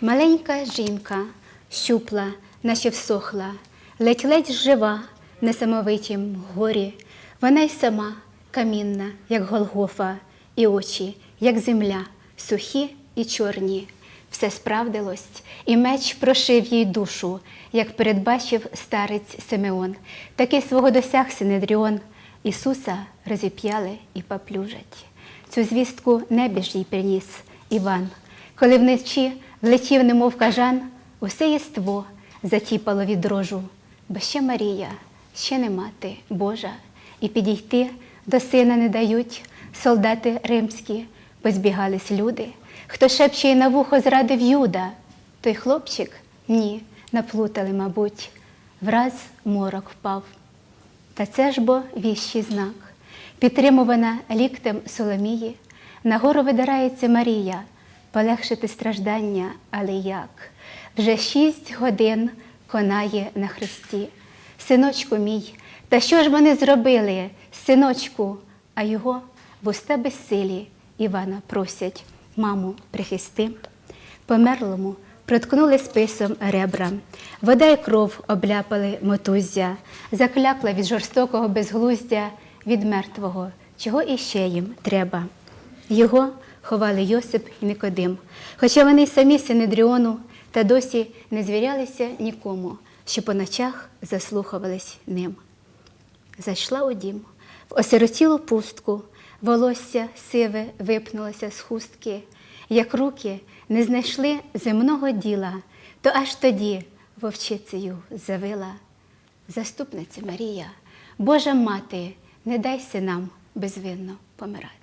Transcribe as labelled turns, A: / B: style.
A: Маленька жінка, щупла, наче всохла, ледь-ледь жива несамовитім горі. Вона й сама камінна, як Голгофа, і очі, як земля, сухі і чорні. Все справдилось, і меч прошив їй душу, як передбачив старець Симеон. Таки свого досяг Синедріон. Ісуса розіп'яли і поплюжать. Цю звістку небіж їй приніс Іван. Коли вночі влетів, немов кажан, усе єство затіпало від дрожу, бо ще Марія, ще не мати Божа, і підійти до сина не дають солдати римські, позбігались люди. Хто шепче й на вухо зрадив Юда, той хлопчик ні, наплутали, мабуть, враз морок впав. Та це ж бо віщий знак. Підтримувана ліктем Соломії, нагору видирається Марія, полегшити страждання, але як? Вже шість годин конає на хресті. Синочку мій, та що ж вони зробили, синочку, а його в уста безсилі Івана просять, маму, прихисти. Померлому проткнули списом ребра, вода й кров обляпали мотуззя, заклякла від жорстокого безглуздя, від мертвого, чого іще їм треба. Його ховали Йосип і Никодим, хоча вони самі Синедріону та досі не звірялися нікому, що по ночах заслухувались ним. Зайшла у дім, в осиротілу пустку, волосся сиве випнулося з хустки, як руки не знайшли земного діла, то аж тоді вовчицею завила. Заступниця Марія, Божа мати, не дайся нам безвинно помирати.